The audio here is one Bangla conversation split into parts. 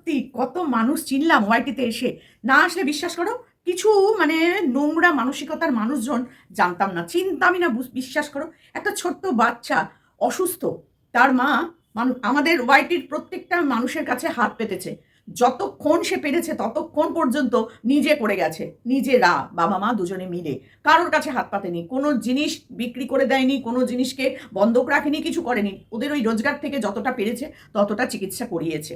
সত্যি কত মানুষ চিনলাম ওয়াইটিতে এসে। না আসলে বিশ্বাস করো, কিছু মানে নোংরা মানসিকতার মানুষজন জানতাম না, চিনতামই না বিশ্বাস করো। একটা ছোট্ট বাচ্চা অসুস্থ, তার মা আমাদের ওয়াইটির প্রত্যেকটা মানুষের কাছে হাত পেতেছে। যতক্ষণ সে পেরেছে ততক্ষণ পর্যন্ত নিজে করে গেছে, নিজেরা, বাবা মা দুজনে মিলে। কারোর কাছে হাত পাতেনি, কোনো জিনিস বিক্রি করে দেয়নি, কোনো জিনিসকে বন্ধক রাখেনি, কিছু করেনি। ওদের ওই রোজগার থেকে যতটা পেরেছে ততটা চিকিৎসা করিয়েছে,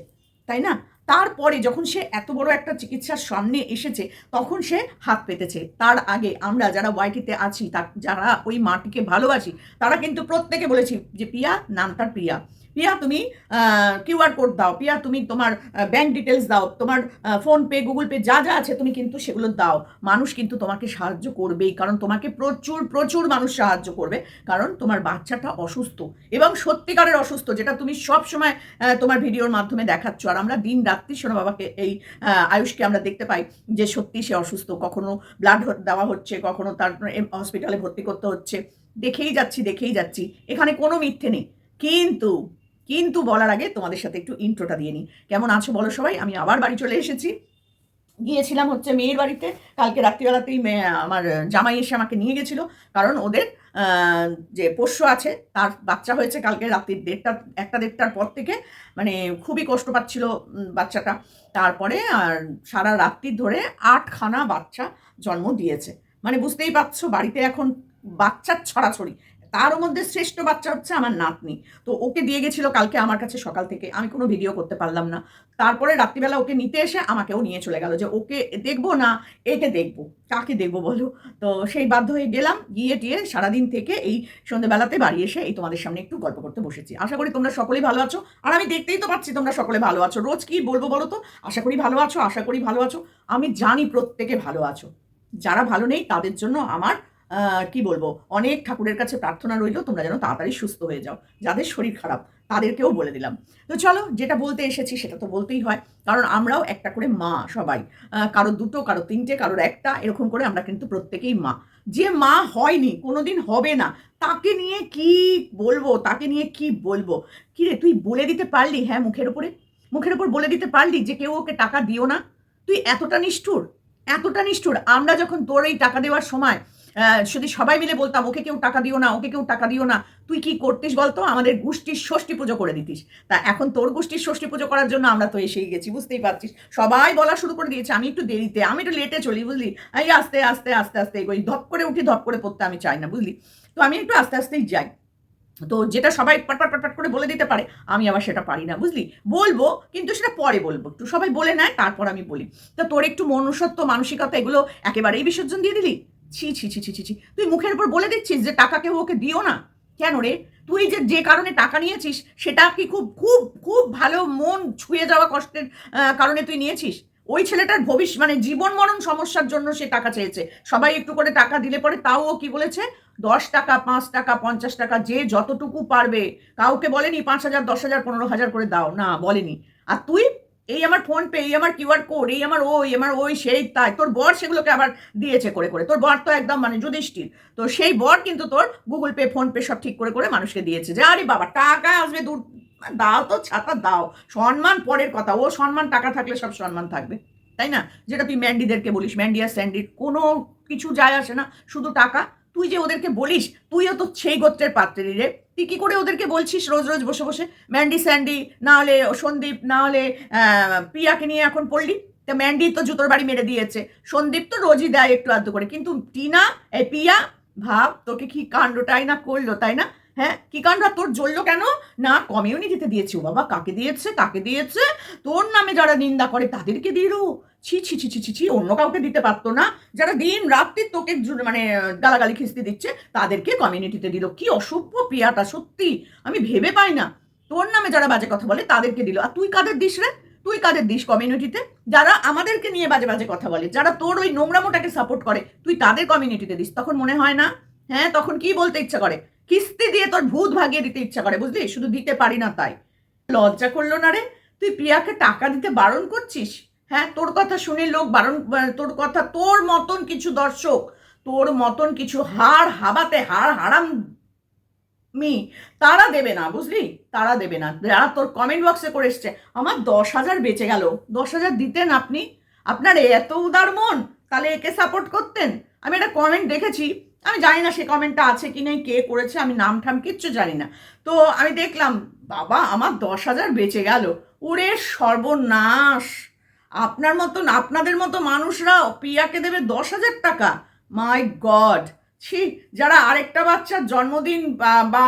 তাই না? তারপরে যখন সে এত বড় একটা চিকিৎসার সামনে এসেছে, তখন সে হাত পেতেছে। তার আগে আমরা যারা ওয়াইটিতে আছি, তার যারা ওই মাটিকে ভালোবাসি, তারা কিন্তু প্রত্যেকে বলেছি যে, পিয়া নাম তার প্রিয়া পিয়া তুমি কিউআর কোড দাও, পিয়া তুমি তোমার ব্যাংক ডিটেলস দাও, তোমার ফোন পে গুগল পে যা যা আছে তুমি কিন্তু সেগুলো দাও। মানুষ কিন্তু তোমাকে সাহায্য করবেই, কারণ তোমাকে প্রচুর প্রচুর মানুষ সাহায্য করবে, কারণ তোমার বাচ্চাটা অসুস্থ এবং সত্যিকারের অসুস্থ, যেটা তুমি সব সময় তোমার ভিডিওর মাধ্যমে দেখাচ্ছ। আর আমরা দিন রাত্রি সোনা বাবাকে এই আয়ুষকে আমরা দেখতে পাই যে সত্যি সে অসুস্থ, কখনো ব্লাড দেওয়া হচ্ছে, কখনো তার হসপিটালে ভর্তি করতে হচ্ছে। দেখেই যাচ্ছি দেখেই যাচ্ছি। এখানে কোনো মিথ্যে নেই। কিন্তু কিন্তু বলার আগে তোমাদের সাথে একটু ইন্ট্রোটা দিয়ে নিই। কেমন আছো বলো সবাই? আমি আবার বাড়ি চলে এসেছি। গিয়েছিলাম হচ্ছে মেয়ের বাড়িতে। কালকে রাত্রিবেলাতেই আমার জামাই এসে আমাকে নিয়ে গেছিল। কারণ ওদের যে পোষ্য আছে, তার বাচ্চা হয়েছে কালকে রাত্রির দেড়টা, একটা দেড়টার পর থেকে। মানে খুবই কষ্ট পাচ্ছিল বাচ্চাটা। তারপরে আর সারা রাত্রি ধরে আটখানা বাচ্চা জন্ম দিয়েছে। মানে বুঝতেই পারছ, বাড়িতে এখন বাচ্চার ছড়াছড়ি। তার মধ্যে শ্রেষ্ঠ বাচ্চা হচ্ছে আমার নাতনি। তো ওকে দিয়ে গেছিল কালকে আমার কাছে সকাল থেকে। আমি কোনো ভিডিও করতে পারলাম না। তারপরে রাত্রিবেলা ওকে নিতে এসে আমাকেও নিয়ে চলে গেল যে, ওকে দেখব না, একে দেখব, কাকে দেখব বলো? তো সেই বাধ্য হয়ে গেলাম। গিয়ে টিয়ে সারাদিন থেকে এই সন্ধ্যেবেলাতে বাড়ি এসে এই তোমাদের সামনে একটু গল্প করতে বসেছি। আশা করি তোমরা সকলেই ভালো আছো। আর আমি দেখতেই তো পাচ্ছি তোমরা সকলে ভালো আছো। রোজ কি বলব বলো তো? আশা করি ভালো আছো, আশা করি ভালো আছো। আমি জানি প্রত্যেকে ভালো আছো। যারা ভালো নেই তাদের জন্য আমার কি বলব? অনেক ঠাকুরের কাছে প্রার্থনা রইল, তোমরা যেন তাড়াতাড়ি সুস্থ হয়ে যাও। যাদের শরীর খারাপ, তাদেরকেও বলে দিলাম। তো চলো, যেটা বলতে এসেছি সেটা তো বলতেই হয়। কারণ আমরাও একটা করে মা সবাই। কারও দুটো, কারও তিনটে, কারোর একটা, এরকম করে আমরা কিন্তু প্রত্যেকেই মা। যে মা হয়নি, কোনোদিন হবে না, তাকে নিয়ে কি বলব, তাকে নিয়ে কি বলব? কি রে, তুই বলে দিতে পারলি? হ্যাঁ মুখের উপরে। মুখের উপর বলে দিতে পারলি যে কেউ ওকে টাকা দিও না? তুই এতটা নিষ্ঠুর এতটা নিষ্ঠুর। আমরা যখন তোর এই টাকা দেওয়ার সময় যদি সবাই মিলে বলতাম, ওকে কেউ টাকা দিও না, ওকে কেউ টাকা দিও না। তুই কি করতিস বলতো? আমাদের গোষ্ঠীর ষষ্ঠী পুজো করে দিতিস। তা এখন তোর গোষ্ঠীর ষষ্ঠী পুজো করার জন্য আমরা তো এসেই গেছি, বুঝতেই পারছিস? সবাই বলা শুরু করে দিয়েছে, আমি একটু দেরিতে, আমি একটু লেটে চলি, বুঝলি? এই আস্তে আস্তে আস্তে আস্তে এগোই, ধপ করে উঠি, ধপ করে পড়তে আমি চাই না, বুঝলি? তো আমি একটু আস্তে, আস্তেই যাই। তো যেটা সবাই পাটপাট পাটপাট করে বলে দিতে পারে, আমি আবার সেটা পারি না, বুঝলি? বলব, কিন্তু সেটা পরে বলব, একটু সবাই বলে নেয়, তারপর আমি বলি। তা তোর একটু মনুষ্যত্ব, মানসিকতা, এগুলো একেবারেই বিসর্জন দিয়ে দিলি? ছি ছি ছি ছি ছি ছি। তুই মুখের উপর বলে দিচ্ছিস যে টাকা কেউ ওকে দিও না? কেন রে? তুই যে যে কারণে টাকা নিয়েছিস, সেটা কি খুব খুব খুব ভালো মন ছুঁয়ে যাওয়া কষ্টের কারণে তুই নিয়েছিস? ওই ছেলেটার ভবিষ্য মানে জীবন মরণ সমস্যার জন্য সে টাকা চেয়েছে। সবাই একটু করে টাকা দিলে পরে তাও ও কি বলেছে? দশ টাকা, পাঁচ টাকা, পঞ্চাশ টাকা, যে যতটুকু পারবে। কাউকে বলেনি পাঁচ হাজার, দশ হাজার, পনেরো হাজার করে দাও। না, বলেনি। আর তুই এই আমার ফোন পে এই আমার কিউআর কোড, এই আমার ওই আমার ওই, সেই, তাই। তোর বর সেগুলোকে আবার দিয়েছে করে করে। তোর বর তো একদম মানে যুধিষ্ঠির। তো সেই বর কিন্তু তোর গুগল পে ফোন পে সব ঠিক করে করে মানুষকে দিয়েছে। যে আরে বাবা, টাকা আসবে দূর। দাও তো, ছাতা দাও। সম্মান পরের কথা। ও সম্মান, টাকা থাকলে সব সম্মান থাকবে। তাই না? যেটা তুই ম্যান্ডিদেরকে বলিস ম্যান্ডি আর কোনো কিছু যায় আসে না। শুধু টাকা তুই যে ওদেরকে বলিস, তুইও তো সেই গোত্রের পাত্রেরই রে। তুই কি করে ওদেরকে বলছিস রোজ রোজ বসে বসে? ম্যান্ডি, স্যান্ডি, না হলে সন্দীপ, না হলে প্রিয়াকে নিয়ে এখন পড়লি? তা ম্যান্ডি তো জুতোর বাড়ি মেরে দিয়েছে। সন্দীপ তো রোজই দেয় একটু আধটু করে। কিন্তু টিনা এ পিয়া ভাব, তোকে কি কাণ্ডটাই না করল, তাই না? হ্যাঁ কি কাণ্ড? তোর জ্বললো কেন? না, কমিউনিটিতে দিয়েছে ও বাবা। কাকে দিয়েছে? কাকে দিয়েছে? তোর নামে যারা নিন্দা করে তাদেরকে দিল ছি ছি ছি ছি ছি ছি, অন্য কাউকে দিতে পারতো না। যারা দিন রাত্রি তোকে মানে গালাগালি খিস্তি দিচ্ছে, তাদেরকে কমিউনিটিতে দিল। কি অসভ্য প্রিয়াটা সত্যি। আমি ভেবে পাই না। তোর নামে যারা বাজে কথা বলে, তাদেরকে দিল। আর তুই কাদের দিস রে? তুই কাদের দিস কমিউনিটিতে যারা আমাদেরকে নিয়ে বাজে বাজে কথা বলে, যারা তোর ওই নোংরামোটাকে সাপোর্ট করে, তুই তাদের কমিউনিটিতে দিস। তখন মনে হয় না? হ্যাঁ তখন কি বলতে ইচ্ছা করে? কিস্তি দিয়ে তোর ভূত ভাগিয়ে দিতে ইচ্ছা করে, বুঝলি? শুধু দিতে পারি না তাই। লজ্জা করল না রে? তুই প্রিয়াকে টাকা দিতে বারণ করছিস? হ্যাঁ তোর কথা শুনে লোক বারণ তোর কথা, তোর মতন কিছু দর্শক, তোর মতন কিছু হাড় হাবাতে, হাড় হারাম মি, তারা দেবে না, বুঝলি? তারা দেবে না। যারা তোর কমেন্ট বক্সে করে এসছে, আমার দশ হাজার বেঁচে গেল। দশ হাজার দিতেন আপনি। আপনার এত উদার মন, তাহলে একে সাপোর্ট করতেন? আমি একটা কমেন্ট দেখেছি। আমি জানি না সে কমেন্টটা আছে কি নেই, কে করেছে, আমি নাম ঠাম কিচ্ছু জানি না। তো আমি দেখলাম, বাবা, আমার দশ হাজার বেঁচে গেল। ওরে সর্বনাশ! আপনার মতন, আপনাদের মতো মানুষরা প্রিয়াকে দেবে দশ হাজার টাকা। মাই গড ছি, যারা আরেকটা বাচ্চার জন্মদিন বা বা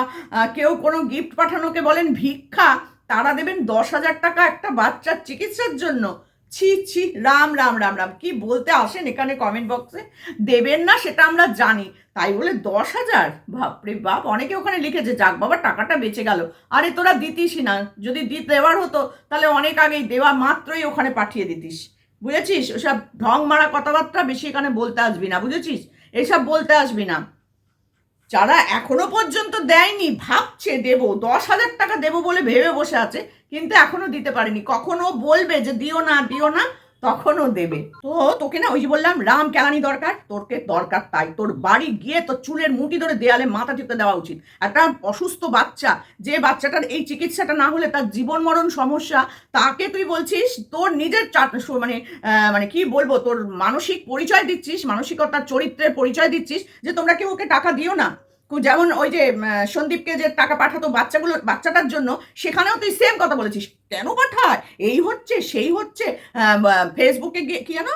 কেউ কোনো গিফট পাঠানোকে বলেন ভিক্ষা, তারা দেবেন দশ হাজার টাকা একটা বাচ্চার চিকিৎসার জন্য। ছি ছি, রাম রাম রাম রাম। কি বলতে আসেন এখানে কমেন্ট বক্সে দেবেন না সেটা আমরা জানি। তাই বলে দশ হাজার? বাপরে বাপ, অনেকে ওখানে লিখেছে, যাক বাবা, টাকাটা বেঁচে গেল। আরে তোরা দিতিসই না। যদি দি, দেওয়ার হতো, তাহলে অনেক আগেই দেওয়া মাত্রই ওখানে পাঠিয়ে দিতিস। বুঝেছিস? ওসব ঢং মারা কথাবার্তা বেশি এখানে বলতে আসবি না, বুঝেছিস? এসব বলতে আসবি না। যারা এখনও পর্যন্ত দেয়নি, ভাবছে দেব। দশ হাজার টাকা দেবো বলে ভেবে বসে আছে। কিন্তু এখনও দিতে পারেনি। কখনো বলবে যে দিও না দিও না, তখনও দেবে। তো তোকে না ওই যে বললাম, রাম কেলানি দরকার, তোরকে দরকার তাই। তোর বাড়ি গিয়ে তোর চুলের মুঠি ধরে দেয়ালে মাথা টিপে দেওয়া উচিত। একটা অসুস্থ বাচ্চা, যে বাচ্চাটার এই চিকিৎসাটা না হলে তার জীবন মরণ সমস্যা, তাকে তুই বলছিস, তোর নিজের মানে মানে কি বলব, তোর মানসিক পরিচয় দিচ্ছিস, মানসিকতার চরিত্রের পরিচয় দিচ্ছিস, যে তোমরা কেউ ওকে টাকা দিও না। যেমন ওই যে সন্দীপকে যে টাকা পাঠাতো বাচ্চাগুলো, বাচ্চাটার জন্য, সেখানেও তুই সেম কথা বলেছিস। কেন পাঠায়? এই হচ্ছে, সেই হচ্ছে ফেসবুকে গিয়ে কি জানো?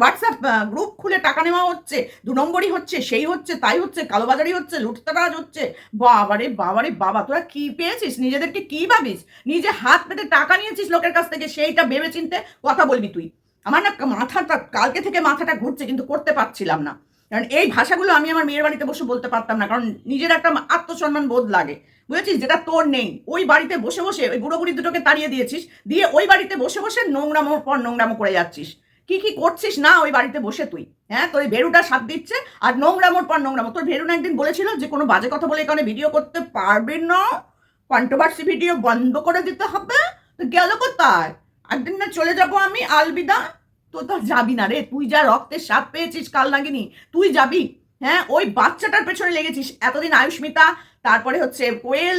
হোয়াটসঅ্যাপ গ্রুপ খুলে টাকা নেওয়া হচ্ছে, দু নম্বরই হচ্ছে, সেই হচ্ছে, তাই হচ্ছে কালোবাজারি হচ্ছে, লুটতারাজ হচ্ছে। বাবারে বাবারে, বাবা, তোরা কি পেয়েছিস? নিজেদেরকে কি ভাবিস? নিজে হাত পেতে টাকা নিয়েছিস লোকের কাছ থেকে, সেইটা ভেবে চিনতে কথা বলবি তুই। আমার না মাথাটা, কালকে থেকে মাথাটা ঘুরছে, কিন্তু করতে পারছিলাম না। কারণ এই ভাষাগুলো আমি আমার মেয়ের বাড়িতে বসে বলতে পারতাম না, কারণ নিজের একটা আত্মসম্মান বোধ লাগে। বুঝেছিস? যেটা তোর নেই। ওই বাড়িতে বসে বসে ওই বুড়ো বুড়ি দুটোকে তাড়িয়ে দিয়েছিস, দিয়ে ওই বাড়িতে বসে বসে নোংরামোর পর নোংরামো করে যাচ্ছিস। কি কি করছিস? না, ওই বাড়িতে বসে তুই। হ্যাঁ তোর ভেরুটা সাথ দিচ্ছে আর নোংরামোর পর নোংরামো। তোর ভেরু না একদিন বলেছিল যে কোনো বাজে কথা বলে এখানে ভিডিও করতে পারবে না। কন্ট্রোভার্সি ভিডিও বন্ধ করে দিতে হবে। তো গেল কোথায়? একদিন না চলে যাব আমি, আলবিদা। তো তো যাবি না রে। তুই যা রক্তের স্বাদ পেয়েছিস কাল নাগিনি, তুই যাবি। হ্যাঁ ওই বাচ্চাটার পেছনে লেগেছিস। এতদিন আয়ুষ্মিতা তারপরে হচ্ছে কোয়েল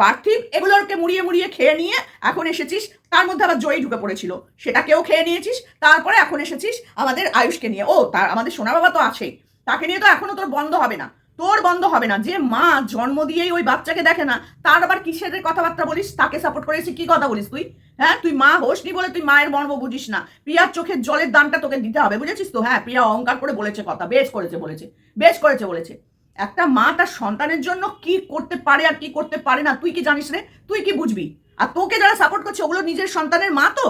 পার্থিব, এগুলোকে মুড়িয়ে মুড়িয়ে খেয়ে নিয়ে এখন এসেছিস। তার মধ্যে আবার জয়ী ঢুকে পড়েছিল। সেটাকেও খেয়ে নিয়েছিস। তারপরে এখন এসেছিস আমাদের আয়ুষকে নিয়ে। ও, তার, আমাদের সোনা বাবা তো আছেই। তাকে নিয়ে তো এখনও তোর বন্ধ হবে না। তোর বন্ধ হবে না। যে মা জন্ম দিয়েই ওই বাচ্চাকে দেখে না, তার আবার কিসের কথাবার্তা বলিস? তাকে সাপোর্ট করেছি কি কথা বলিস তুই? হ্যাঁ তুই মা হোসনি বলে তুই মায়ের মর্ম বুঝিস না। প্রিয়ার চোখের জলের দানটা তোকে দিতে হবে, বুঝেছিস তো? হ্যাঁ প্রিয়া অহংকার করে বলেছে কথা, বেশ করেছে, বলেছে, বেশ করেছে, বলেছে। একটা মা তার সন্তানের জন্য কি করতে পারে আর কি করতে পারে না, তুই কি জানিস রে? তুই কি বুঝবি? আর তোকে যারা সাপোর্ট করছে, ওগুলো নিজের সন্তানের মা তো?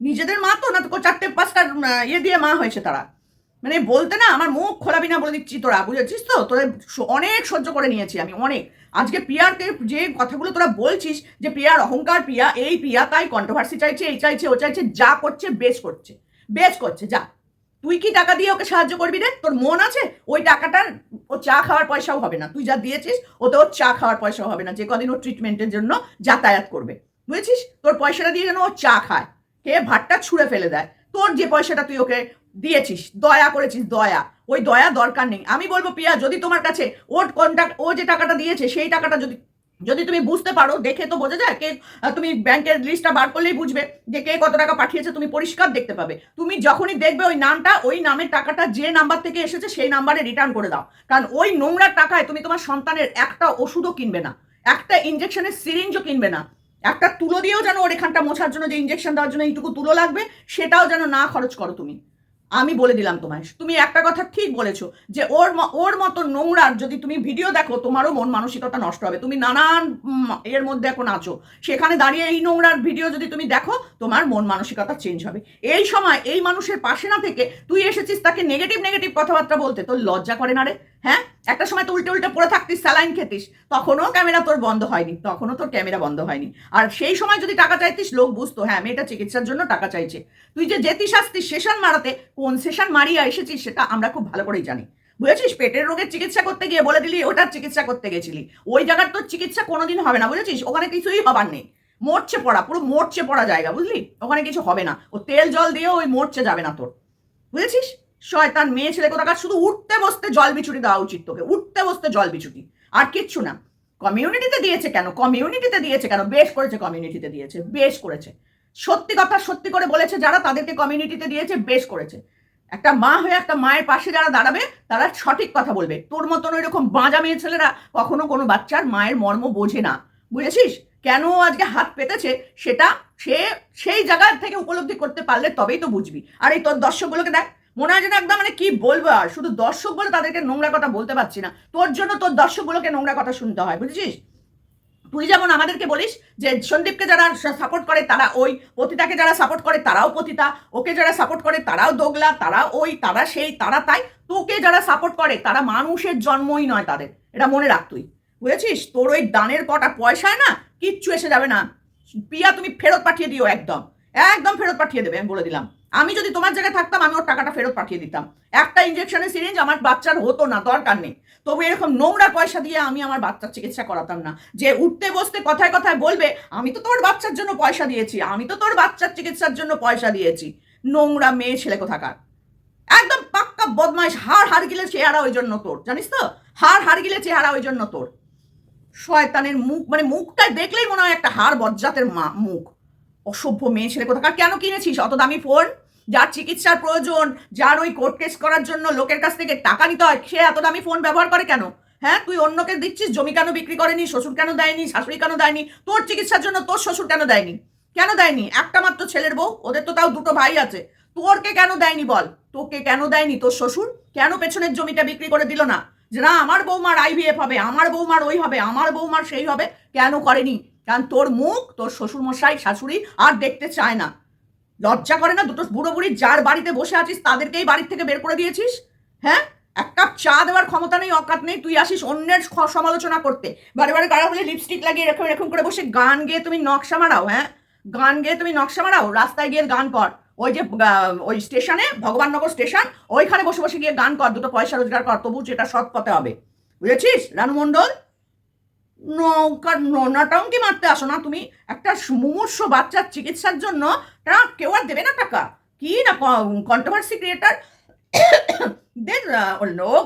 নিজেদের মা তো? না তো চারটে, পাঁচটা ইয়ে দিয়ে মা হয়েছে তারা। মানে বলতে না, আমার মুখ খোলাবি না বলে দিচ্ছি তোরা, বুঝেছিস তো? তোদের অনেক সহ্য করে নিয়েছি আমি, অনেক। আজকে প্রিয়াকে যে কথাগুলো তোরা বলছিস যে প্রিয়ার অহংকার প্রিয়া, এই প্রিয়া তাই কন্ট্রোভার্সি চাইছে, এই চাইছে, ও চাইছে, যা করছে, বেশ করছে বেশ করছে, যা। তুই কি টাকা দিয়ে ওকে সাহায্য করবি রে? তোর মন আছে? ওই টাকাটার ও চা খাওয়ার পয়সাও হবে না। তুই যা দিয়েছিস ওতে ওর চা খাওয়ার পয়সাও হবে না, যে কদিন ও ট্রিটমেন্টের জন্য যাতায়াত করবে। বুঝেছিস? তোর পয়সাটা দিয়ে যেন ও চা খায়। খেয়ে ভাতটা ছুঁড়ে ফেলে দেয়। তোর যে পয়সাটা তুই ওকে দিয়েছিস, দয়া করেছিস, দয়া। ওই দয়া দরকার নেই। আমি বলব পিয়া যদি তোমার কাছে ওর কন্ট্যাক্ট ও যে টাকাটা দিয়েছে, সেই টাকাটা যদি যদি তুমি বুঝতে পারো, দেখে তো বোঝা যায় কে তুমি ব্যাংকের লিস্টটা বার করলেই বুঝবে যে কে কত টাকা পাঠিয়েছে, তুমি পরিষ্কার দেখতে পাবে। তুমি যখনই দেখবে ওই নামটা, ওই নামের টাকাটা যে নাম্বার থেকে এসেছে, সেই নাম্বারে রিটার্ন করে দাও। কারণ ওই নোংরা টাকায় তুমি তোমার সন্তানের একটা ওষুধও কিনবে না, একটা ইঞ্জেকশনের সিরিঞ্জও কিনবে না। একটা তুলো দিয়েও যেন ওর এখানটা মোছার জন্য যে ইঞ্জেকশন দেওয়ার জন্য এইটুকু তুলো লাগবে, সেটাও যেন না খরচ করো তুমি। আমি বলে দিলাম তোমায়। তুমি একটা কথা ঠিক বলেছ যে ওর ওর মতো নোংরার যদি তুমি ভিডিও দেখো, তোমারও মন মানসিকতা নষ্ট হবে। তুমি নানান এর মধ্যে এখন আছো। সেখানে দাঁড়িয়ে এই নোংরার ভিডিও যদি তুমি দেখো, তোমার মন মানসিকতা চেঞ্জ হবে। এই সময় এই মানুষের পাশে না থেকে তুই এসেছিস তাকে নেগেটিভ নেগেটিভ কথাবার্তা বলতে। তোর লজ্জা করে না রে? হ্যাঁ? একটা সময় তো উল্টে উল্টে পড়ে থাকতিস, স্যালাইন খেতিস। তখনও ক্যামেরা তোর বন্ধ হয়নি। তখনও তোর ক্যামেরা বন্ধ হয়নি। আর সেই সময় যদি টাকা চাইতিস, লোক বুঝতো হ্যাঁ মেয়েটা চিকিৎসার জন্য টাকা চাইছে। তুই যে যেতিস আসতিস সেশন মারাতে, কোন সেশন মারিয়া এসেছিস সেটা আমরা খুব ভালো করেই জানি। বুঝেছিস? পেটের রোগের চিকিৎসা করতে গিয়ে বলে দিলি, ওটার চিকিৎসা করতে গেছিলি। ওই জায়গার তোর চিকিৎসা কোনোদিন হবে না। বুঝেছিস? ওখানে কিছুই হবার নেই। মরছে পড়া, পুরো মরছে পড়া জায়গা, বুঝলি? ওখানে কিছু হবে না। ও তেল জল দিয়েও ওই মরছে যাবে না তোর। বুঝেছিস? শয়তান মেয়ে ছেলে কোথাকার, শুধু উঠতে বসতে জল বিছুটি দেওয়া উচিত তোকে, উঠতে বসতে জল বিছুটি। আর কিচ্ছু না। কমিউনিটিতে দিয়েছে কেন? কমিউনিটিতে দিয়েছে কেন? বেশ করেছে কমিউনিটিতে দিয়েছে, বেশ করেছে। সত্যি কথা সত্যি করে বলেছে যারা, তাদেরকে কমিউনিটিতে দিয়েছে, বেশ করেছে। একটা মা হয়ে একটা মায়ের পাশে যারা দাঁড়াবে, তারা সঠিক কথা বলবে। তোর মতন ওই রকম বাঁজা মেয়ে ছেলেরা কখনো কোনো বাচ্চার মায়ের মর্ম বোঝে না। বুঝেছিস? কেন আজকে হাত পেতেছে? সেটা সে, সেই জায়গা থেকে উপলব্ধি করতে পারলে তবেই তো বুঝবি। আর এই তোর দর্শকগুলোকে দেখ মনে হয় যেন একদম মানে কি বলব আর? শুধু দর্শক বলে তাদেরকে নোংরা কথা বলতে পারছি না। তোর জন্য তোর দর্শকগুলোকে নোংরা কথা শুনতে হয়, বুঝেছিস? তুই যেমন আমাদেরকে বলিস যে সন্দীপকে যারা সাপোর্ট করে, তারা ওই, পতিতাকে যারা সাপোর্ট করে, তারাও পতিতা। ওকে যারা সাপোর্ট করে, তারাও দোগলা, তারা ওই, তারা সেই, তারা তাই। তোকে যারা সাপোর্ট করে, তারা মানুষের জন্মই নয় তাদের। এটা মনে রাখ তুই, বুঝেছিস? তোর ওই দানের কটা পয়সায় না কিচ্ছু এসে যাবে না। পিয়া, তুমি ফেরত পাঠিয়ে দিও একদম। একদম ফেরত পাঠিয়ে দেবে, আমি বলে দিলাম। আমি যদি তোমার জায়গায় থাকতাম, আমি ওর টাকাটা ফেরত পাঠিয়ে দিতাম। একটা ইঞ্জেকশনের সিরিঞ্জ আমার বাচ্চার হতো না, দরকার নেই। তবু এরকম নোংরা পয়সা দিয়ে আমি আমার বাচ্চার চিকিৎসা করাতাম না। যে উঠতে বসতে কথায় কথায় বলবে, আমি তো তোর বাচ্চার জন্য পয়সা দিয়েছি, আমি তো তোর বাচ্চার চিকিৎসার জন্য পয়সা দিয়েছি। নোংরা মেয়ে ছেলে কোথাকার? একদম পাক্কা বদমাইশ, হাড় হার গিলে চেহারা ওই জন্য তোর, জানিস তো? হাড় হার গিলে চেহারা ওই জন্য তোর। শয়তানের মুখ মানে মুখটা দেখলেই মনে হয় একটা হাড় বজ্জাতের মা মুখ। অসভ্য মেয়ে ছেলে কোথাকার? কেন কিনেছিস? অত দামি ফোন যার চিকিৎসার প্রয়োজন, যার ওই কোর্ট কেস করার জন্য লোকের কাছ থেকে টাকা নিতে হয়, সে এত দামি ফোন ব্যবহার করে কেন? হ্যাঁ তুই অন্যকে দিচ্ছিস, জমি কেন বিক্রি করেনি, শ্বশুর কেন দেয়নি, শাশুড়ি কেন দেয়নি, তোর চিকিৎসার জন্য তোর শ্বশুর কেন দেয়নি? কেন দেয়নি? একটা মাত্র ছেলের বউ, ওদের তো তাও দুটো ভাই আছে। তোরকে কেন দেয়নি বল? তোকে কেন দেয়নি তোর শ্বশুর? কেন পেছনের জমিটা বিক্রি করে দিল না? যে না, আমার বৌমার আইভিএফ হবে, আমার বৌমার ওই হবে, আমার বৌমার সেই হবে, কেন করেনি? কারণ তোর মুখ, তোর শ্বশুর মশাই শাশুড়ি আর দেখতে চায় না। লজ্জা করে না? দুটো বুড়ো বুড়ি যার বাড়িতে বসে আছিস, তাদেরকেই বাড়ির থেকে বের করে দিয়েছিস? হ্যাঁ? এক কাপ চা দেওয়ার ক্ষমতা নেই, অকাত নেই, তুই আসিস অন্যের সমালোচনা করতে। বারে বারে গাড়া হলে লিপস্টিক লাগিয়ে এরকম এরকম করে বসে গান গেয়ে তুমি নকশা মারাও হ্যাঁ? গান গেয়ে তুমি নকশা মারাও, রাস্তায় গিয়ে গান কর। ওই যে ওই স্টেশনে, ভগবাননগর স্টেশন, ওইখানে বসে বসে গিয়ে গান কর, দুটো পয়সা রোজগার কর, তবু যেটা সৎ পথে হবে। বুঝেছিস, রানু মণ্ডল? নৌকা নটাঙ্কি মারতে আসো না তুমি। একটা মুমূর্ষ বাচ্চার চিকিৎসার জন্য টাকা, কেউ আর দেবে না টাকা। কি না কন্ট্রোভার্সি ক্রিয়েটার দের লোক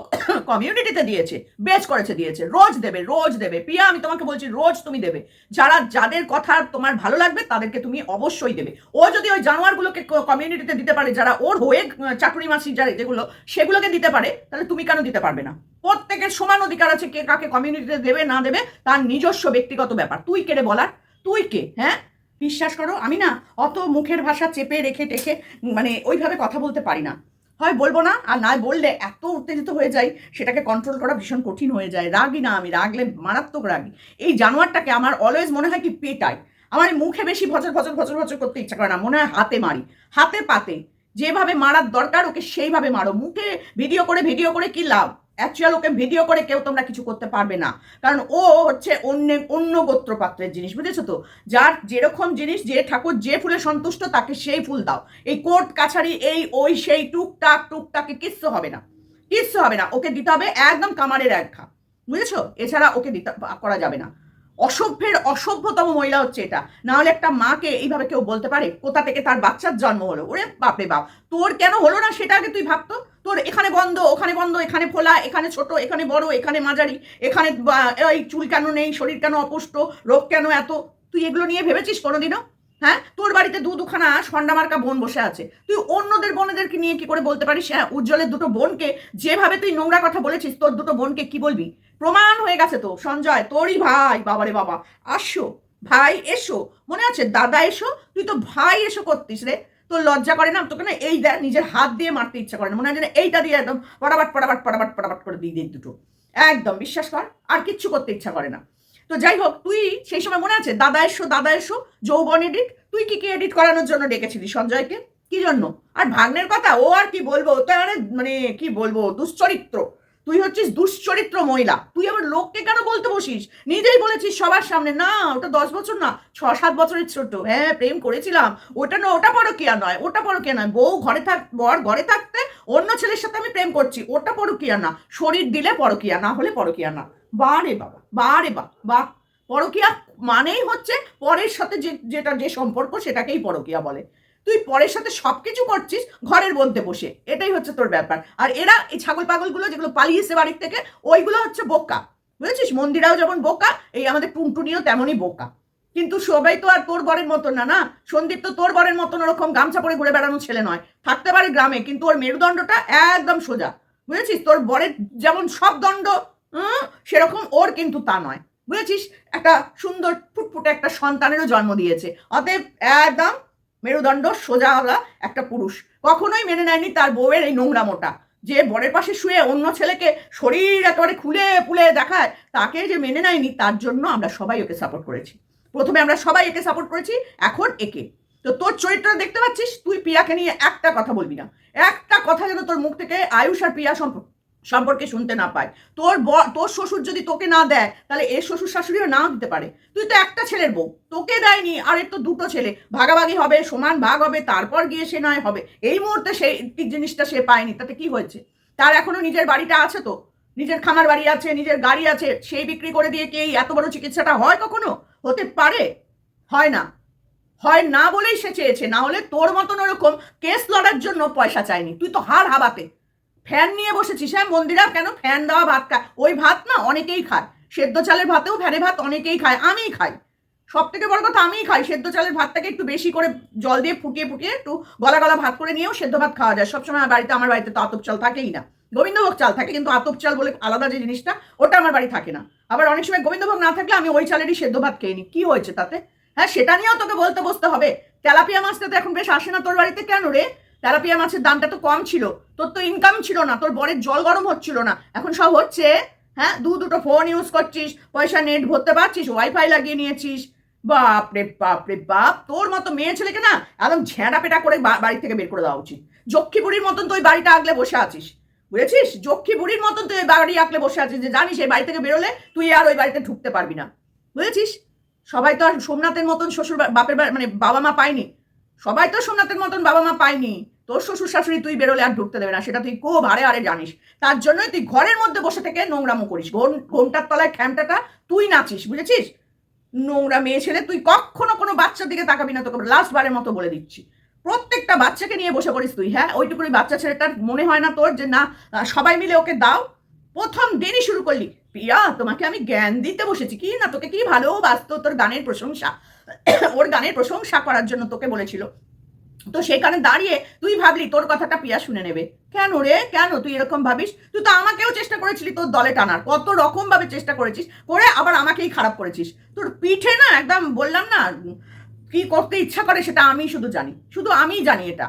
কমিউনিটিতে দিয়েছে বেচ করেছে, দিয়েছে। রোজ দেবে রোজ দেবে। প্রিয়া আমি তোমাকে বলছি, রোজ তুমি দেবে। যারা, যাদের কথা তোমার ভালো লাগবে, তাদেরকে তুমি অবশ্যই দেবে। ও যদি ওই জানোয়ারগুলোকে কমিউনিটিতে দিতে পারে, যারা ওর হয়ে চাকরি মাসি যারা, যেগুলো, সেগুলোকে দিতে পারে, তাহলে তুমি কেন দিতে পারবে না? প্রত্যেকের সমান অধিকার আছে, কে কাকে কমিউনিটিতে দেবে, না দেবে, তার নিজস্ব ব্যক্তিগত ব্যাপার। তুই কে রে বলার? তুই কে হ্যাঁ? বিশ্বাস করো, আমি না অত মুখের ভাষা চেপে রেখে টেখে মানে ওইভাবে কথা বলতে পারি না। হয় বলব না, আর না বললে এত উত্তেজিত হয়ে যায় সেটাকে কন্ট্রোল করা ভীষণ কঠিন হয়ে যায়। রাগি না আমি, রাগলে মারাত্মক রাগি। এই জানোয়ারটাকে আমার অলওয়েজ মনে হয় কি পেটায়। আমার মুখে বেশি ভচর ভচর ভচর ভচর করতে ইচ্ছা করে না, মনে হয় হাতে মারি। হাতে পাতে। যেভাবে মারার দরকার, ওকে সেইভাবে মারো। মুখে ভিডিও করে ভিডিও করে কি লাভ? অ্যাকচুয়াল ওকে ভিডিও করে কেউ তোমরা কিছু করতে পারবে না। কারণ ও হচ্ছে অন্য অন্য গোত্রপাত্রের জিনিস, বুঝেছ তো? যার যেরকম জিনিস, যে ঠাকুর যে ফুলে সন্তুষ্ট, তাকে সেই ফুল দাও। এই কোর্ট কাছারি, এই, ওই, সেই, টুকটাক, টুকটাকে কিচ্ছু হবে না। কিচ্ছু হবে না। ওকে দিতে হবে একদম কামারের এক খা বুঝেছ? এছাড়া ওকে দিতে, করা যাবে না। অসভ্যের অসভ্যতম মহিলা হচ্ছে এটা। না হলে একটা মাকে এইভাবে কেউ বলতে পারে, কোথা থেকে তার বাচ্চার জন্ম হলো? ওরে বাপরে বাপ। তোর কেন হলো না সেটা আগে তুই ভাবতো? তোর এখানে বন্ধ, ওখানে বন্ধ, এখানে ফোলা, এখানে ছোট, এখানে বড়, এখানে মাঝারি, এখানে এই চুল কেন নেই, শরীর কেন অপুষ্ট, রোগ কেন এত? তুই এগুলো নিয়ে ভেবেছিস কোনোদিনও? হ্যাঁ? তোর বাড়িতে দু দুখানা সন্ডামার্কা বোন বসে আছে। তুই অন্যদের বোনেদেরকে নিয়ে কি করে বলতে পারিস? হ্যাঁ উজ্জ্বলের দুটো বোনকে যেভাবে তুই নোংরা কথা বলেছিস, তোর দুটো বোনকে কি বলবি? প্রমাণ হয়ে গেছে তো, সঞ্জয়, তোরই ভাই, বাবারে বাবা। আসো, ভাই, এসো। মনে আছে, দাদা এসো, তুই তো ভাই এসো করতিস রে। তোর লজ্জা করে না, তোকে না এই নিজের হাত দিয়ে মারতে ইচ্ছা করে না। মনে হয় যেন এইটা দিয়ে একদম পটাবাট পটাবাট পটাবাট পটাবাট করে দিয়ে দিই দুটো। একদম, বিশ্বাস কর, আর কিচ্ছু করতে ইচ্ছা করে না। তো যাই হোক, তুই সেই সময় মনে আছে, দাদা এসো দাদা এসো, যৌবন এডিট তুই কি কি এডিট করানোর জন্য ডেকেছিলি সঞ্জয়কে? কি জন্য? আর ভাগ্নের কথা, ও আর কি বলব? তো মানে মানে কি বলব, দুশ্চরিত্র। তুই হচ্ছিস দুশ্চরিত্র মহিলা। তুই আবার লোককে কেন বলতে বসিস? নিজেই বলেছিস সবার সামনে, না, ওটা দশ বছর না ছ সাত বছরের ছোট। হ্যাঁ প্রেম করেছিলাম। ওটা না, ওটা পরকিয়া নয়, ওটা পরকিয়া নয়। বউ ঘরে থাক, বর ঘরে থাকতে অন্য ছেলের সাথে আমি প্রেম করছি, ওটা পরকিয়া না। শরীর দিলে পরকিয়া, না হলে পরকিয়া না। বারে বাবা বারে বা বা। পরকিয়া মানেই হচ্ছে পরের সাথে যে, যেটা যে সম্পর্ক, সেটাকেই পরকিয়া বলে। তুই পরের সাথে সব কিছু করছিস ঘরের মধ্যে বসে। এটাই হচ্ছে তোর ব্যাপার। আর এরা এই ছাগল পাগলগুলো যেগুলো পালিয়েছে বাড়ির থেকে, ওইগুলো হচ্ছে বোকা। বুঝেছিস? মন্দিরাও যেমন বোকা, এই আমাদের টুনটুনিও তেমনই বোকা। কিন্তু সবাই তো আর তোর বরের মতন না না? সন্দীপ তো তোর বরের মতন ওরকম গামছা পরে ঘুরে বেড়ানো ছেলে নয়। থাকতে পারে গ্রামে, কিন্তু ওর মেরুদণ্ডটা একদম সোজা। বুঝেছিস? তোর বরের যেমন সব দণ্ড সেরকম ওর কিন্তু তা নয়। বুঝেছিস? একটা সুন্দর, ফুটফুটে একটা সন্তানেরও জন্ম দিয়েছে। অতএব একদম মেরুদণ্ড সোজাওয়ালা একটা পুরুষ। কখনোই মেনে নেয়নি তার বউয়ের এই নোংরা মোটা। যে বরের পাশে শুয়ে অন্য ছেলেকে শরীর একেবারে খুলে ফুলে দেখায়, তাকে যে মেনে নেয়নি তার জন্য আমরা সবাই ওকে সাপোর্ট করেছি। প্রথমে আমরা সবাই একে সাপোর্ট করেছি, এখন একে। তো তোর চরিত্র দেখতে পাচ্ছিস? তুই পিয়াকে নিয়ে একটা কথা বলবি না। একটা কথা যেন তোর মুখ থেকে আয়ুষ আর পিয়া সম্পর্ক সম্পর্কে শুনতে না পায়। তোর তোর শ্বশুর যদি তোকে না দেয়, তাহলে এর শ্বশুর শাশুড়িও নাও দিতে পারে। তুই তো একটা ছেলের বউ, তোকে দেয়নি, আর এর তো দুটো ছেলে। ভাগাভাগি হবে, সমান ভাগ হবে, তারপর গিয়ে সে নয় হবে। এই মুহূর্তে সেই জিনিসটা সে পায়নি, তাতে কি হয়েছে? তার এখনও নিজের বাড়িটা আছে তো? নিজের খামার বাড়ি আছে, নিজের গাড়ি আছে, সেই বিক্রি করে দিয়ে কি এত বড় চিকিৎসাটা হয় কখনো? হতে পারে? হয় না। হয় না বলেই সে চেয়েছে, না হলে তোর মতন ওরকম কেস লড়ার জন্য পয়সা চায়নি তুই তো হার হাবাতে। ফ্যান নিয়ে বসেছিস হ্যাঁ মন্দিরা? কেন? ফ্যান দেওয়া ভাত খায় ওই ভাত না অনেকেই খায়। সেদ্ধ চালের ভাতেও ফ্যানে ভাত অনেকেই খায়, আমিই খাই। সব থেকে বড় কথা আমিই খাই, সেদ্ধ চালের ভাতটাকে একটু বেশি করে জল দিয়ে ফুটিয়ে ফুটিয়ে একটু গলা গলা ভাত করে নিয়েও সেদ্ধ ভাত খাওয়া যায়। সবসময় আমার বাড়িতে আমার বাড়িতে তো আতপ চাল থাকেই না। গোবিন্দভোগ চাল থাকে, কিন্তু আতপ চাল বলে আলাদা যে জিনিসটা, ওটা আমার বাড়ি থাকে না। আবার অনেক সময় গোবিন্দভোগ না থাকলে আমি ওই চালেরই সেদ্ধ ভাত খেয়ে নিই। কী হয়েছে তাতে? হ্যাঁ সেটা নিয়েও তোকে বলতে বসতে হবে। তেলাপিয়া মাছটা তো এখন বেশ আসে না তোর বাড়িতে? কেন রে? তেলাপিয়া মাছের দামটা তো কম ছিল। তোর তো ইনকাম ছিল না, তোর বরের জল গরম হচ্ছিল না। এখন সব হচ্ছে হ্যাঁ? দু দুটো ফোন ইউজ করছিস, পয়সা নেট ভরতে পারছিস ওয়াইফাই লাগিয়ে নিয়েছিস। বাপ রে বাপ! রে বাপ তোর মতো মেয়ে ছেলেকে না একদম ঝেঁড়া পেটা করে বাড়ি থেকে বের করে দেওয়া উচিত। যক্ষী বুড়ির মতন তুই বাড়িটা আগলে বসে আছিস। বুঝেছিস? যক্ষী বুড়ির মতন তুই বাড়ি আগলে বসে আছিস যে জানিস এই বাড়ি থেকে বেরোলে তুই আর ওই বাড়িতে ঢুকতে পারবি না। বুঝেছিস? সবাই তো আর সোমনাথের মতন শ্বশুর বাপের মানে বাবা মা পায়নি। সবাই তো সোমনাথের মতন বাবা মা পায়নি। তোর শ্বশুর শাশুড়ি তুই বেরোলে আর ঢুকতে দেবে না, সেটা তুই খুব হারে আরে জানিস। তার জন্যই তুই ঘরের মধ্যে বসে থেকে নোংরামো করিস। ঘোম- ঘোমটার তলায় খ্যামটাটা তুই নাচিস, বুঝেছিস? নোংরা মেয়ে ছেলে, তুই কখনো কোনো বাচ্চার দিকে তাকাবি না, তোকে লাস্ট বারের মতো বলে দিচ্ছি। প্রত্যেকটা বাচ্চাকে নিয়ে বসে পড়িস তুই হ্যাঁ? ওইটুকুনি বাচ্চা ছেলেটার মনে হয় না তোর যে না সবাই মিলে ওকে দাও। প্রথম দিনই শুরু করলি প্রিয়া, তোমাকে আমি জ্ঞান দিতে বসেছি। কি না, তোকে কি ভালোবাসতো তোর গানের প্রশংসা? ওর গানের প্রশংসা করার জন্য তোকে বলেছিল। তো সেখানে দাঁড়িয়ে তুই ভাবলি, তোর কথাটা পিয়া শুনে নেবে। কেন রে? কেন তুই এরকম ভাবিস? তুই তো আমাকেও চেষ্টা করেছিলি তোর দলে টানার। কত রকম ভাবে চেষ্টা করেছিস, করে আবার আমাকেই খারাপ করেছিস। তোর পিঠে না, একদম বললাম না, কি করতে ইচ্ছা করে সেটা আমি শুধু জানি। শুধু আমিই জানি এটা।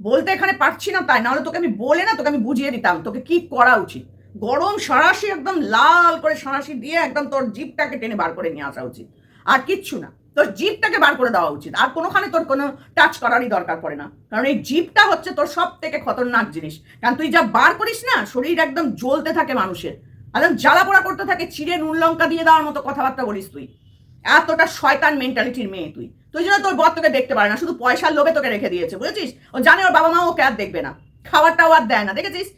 বলতে এখানে পারছি না তাই, নাহলে তোকে আমি বলে না, তোকে আমি বুঝিয়ে দিতাম, তোকে কি করা উচিত? গরম সারাশি একদম লাল করে সারাশি দিয়ে একদম তোর জিপটাকে টেনে বার করে নিয়ে আসা উচিত। আর কিচ্ছু না। তোর জিপটাকে বার করে দেওয়া উচিত। আর কোনোখানে তোর কোনো টাচ করারই দরকার পড়ে না। কারণ এই জিপটা হচ্ছে তোর সব থেকে খতরনাক জিনিস। কারণ তুই যা বার করিস না, শরীর একদম জ্বলতে থাকে মানুষের। একদম জ্বালা পোড়া করতে থাকে, চিড়ে নুন লঙ্কা দিয়ে দেওয়ার মতো কথাবার্তা বলিস তুই। এতটা শয়তান মেন্টালিটির মেয়ে তুই। তুই জন্য তোর বর তোকে দেখতে পারে না। শুধু পয়সার লোভে তোকে রেখে দিয়েছে, বুঝেছিস? ও জানে ওর বাবা মা ওকে আর দেখবে না। খাবারটাও আর দেয় না, দেখেছিস?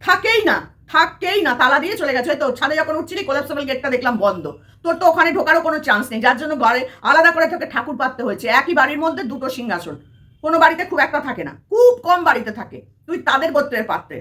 থাকেই না। থাকেই না, তালা দিয়ে চলে গেছে। ওই তো ছাদে যখন উঠছিলি কোলাপসেবল গেটটা দেখলাম বন্ধ। তোর তো ওখানে ঢোকারও কোনো চান্স নেই, যার জন্য ঘরে আলাদা করে তোকে ঠাকুর পাততে হয়েছে। একই বাড়ির মধ্যে দুটো সিংহাসন। কোনো বাড়িতে খুব একটা থাকে না, খুব কম বাড়িতে থাকে। তুই তাদের গোত্রের পাত্রে।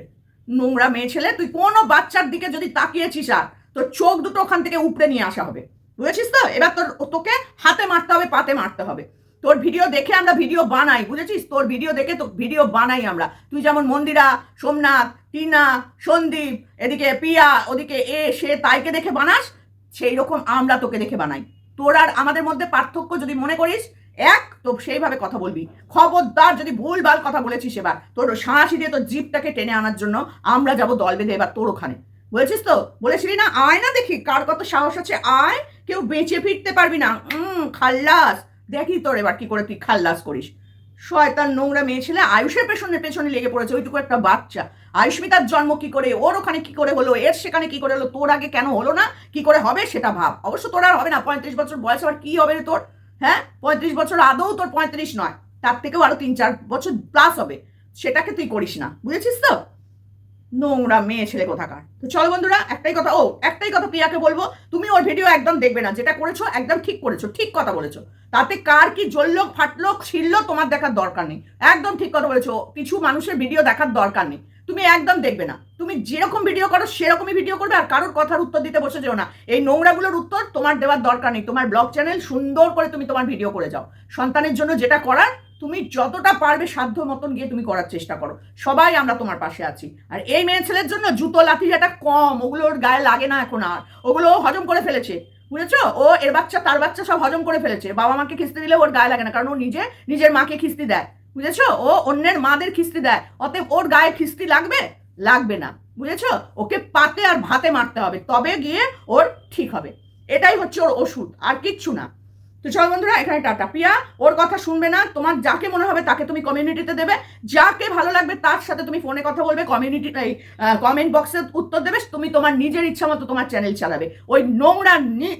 নোংরা মেয়ে ছেলে, তুই কোনো বাচ্চার দিকে যদি তাকিয়েছিস আর, তোর চোখ দুটো ওখান থেকে উপড়ে নিয়ে আসা হবে। বুঝেছিস তো? এবার তোর, তোকে হাতে মারতে হবে, পাতে মারতে হবে। তোর ভিডিও দেখে আমরা ভিডিও বানাই, বুঝেছিস? তোর ভিডিও দেখে তো ভিডিও বানাই আমরা। তুই যেমন মন্দিরা, সোমনাথ, টিনা, সন্দীপ, এদিকে পিয়া, ওদিকে এ, সে, তাইকে দেখে বানাস, সেই রকম আমরা তোকে দেখে বানাই। তোর আর আমাদের মধ্যে পার্থক্য যদি মনে করিস, এক, তো সেইভাবে কথা বলবি। খবরদার যদি ভুল ভালো কথা বলেছিস এবার, তোর সাঁড়াশি দিয়ে তোর জিপটাকে টেনে আনার জন্য আমরা যাব দল বেঁধে এবার তোর ওখানে। বলেছিস তো? বলেছিলি না? আয় না দেখি। কার কত সাহস আছে? আয়। কেউ বেঁচে ফিরতে পারবি না। খাল্লাস। দেখি তোর এবার কি করে তুই খাল্লাস করিস। শয়তান নোংরা মেয়ে ছেলে, আয়ুষের পেছনে পেছনে লেগে পড়েছে, ওইটুকু একটা বাচ্চা। আয়ুষ্মিতার জন্ম কি করে, ওর ওখানে কি করে হলো, এর সেখানে কি করে হলো, তোর আগে কেন হলো না, কি করে হবে সেটা ভাব। অবশ্য তোর আর হবে না, পঁয়ত্রিশ বছর বয়স, আবার কি হবে তোর? হ্যাঁ? পঁয়ত্রিশ বছর আদৌ তোর পঁয়ত্রিশ নয়, তার থেকেও আরও তিন চার বছর প্লাস হবে। সেটাকে তুই করিস না, বুঝেছিস তো? নোংরা মেয়ে ছেলে কোথাকার? তো চলো বন্ধুরা, একটাই কথা, ও, একটাই কথা প্রিয়াকে বলব, তুমি ওর ভিডিও একদম দেখবে না, যেটা করেছ একদম ঠিক করেছ, ঠিক কথা বলেছ। তাতে কার কি জ্বললো, ফাটলো, ছিড়লো, তোমার দেখার দরকার নেই। একদম ঠিক কথা বলেছ, কিছু মানুষের ভিডিও দেখার দরকার নেই। তুমি একদম দেখবে না। তুমি যেরকম ভিডিও করো, সেরকমই ভিডিও করবে, আর কারোর কথার উত্তর দিতে বসে যেও না। এই নোংরাগুলোর উত্তর তোমার দেওয়ার দরকার নেই। তোমার ব্লগ চ্যানেল সুন্দর করে তুমি তোমার ভিডিও করে যাও। সন্তানের জন্য যেটা করার তুমি যতটা পারবে সাধ্য মতন গিয়ে তুমি করার চেষ্টা করো। সবাই আমরা তোমার পাশে আছি। আর এই মেয়ে ছেলের জন্য জুতো লাঠি যেটা কম ওগুলোর গায়ে লাগে না এখন আর। ওগুলো ও হজম করে ফেলেছে, বুঝেছ? ও এর বাচ্চা, তার বাচ্চা সব হজম করে ফেলেছে। বাবা মাকে খিস্তি দিলে ওর গায়ে লাগে না, কারণ ও নিজে, নিজের মাকে খিস্তি দেয়, বুঝেছ? ও অন্যের মাদের খিস্তি দেয়, অতএব ওর গায়ে খিস্তি লাগবে? লাগবে না, বুঝেছ? ওকে পাতে আর ভাতে মারতে হবে, তবে গিয়ে ওর ঠিক হবে। এটাই হচ্ছে ওর ওষুধ, আর কিচ্ছু না। তো চল বন্ধুরা, এখানে টাটা। প্রিয়া, ওর কথা শুনবে না, তোমার যাকে মনে হবে তাকে তুমি কমিউনিটিতে দেবে। যাকে ভালো লাগবে তার সাথে তুমি ফোনে কথা বলবে কমিউনিটি এই কমেন্ট বক্সে উত্তর দেবে, তুমি তোমার নিজের ইচ্ছা মতো তোমার চ্যানেল চালাবে। ওই নোংরা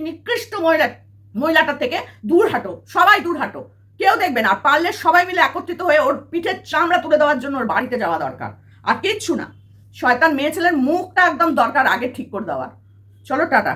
নিকৃষ্ট মহিলা মহিলাটার থেকে দূর হাঁটো, সবাই দূর হাঁটো। কেউ দেখবে না, পারলে সবাই মিলে একত্রিত হয়ে ওর পিঠের চামড়া তুলে দেওয়ার জন্য ওর বাড়িতে যাওয়া দরকার। আর কিচ্ছু না, শয়তান মেয়ে ছেলের মুখটা একদম দরকার আগে ঠিক করে দেওয়ার। চলো টাটা।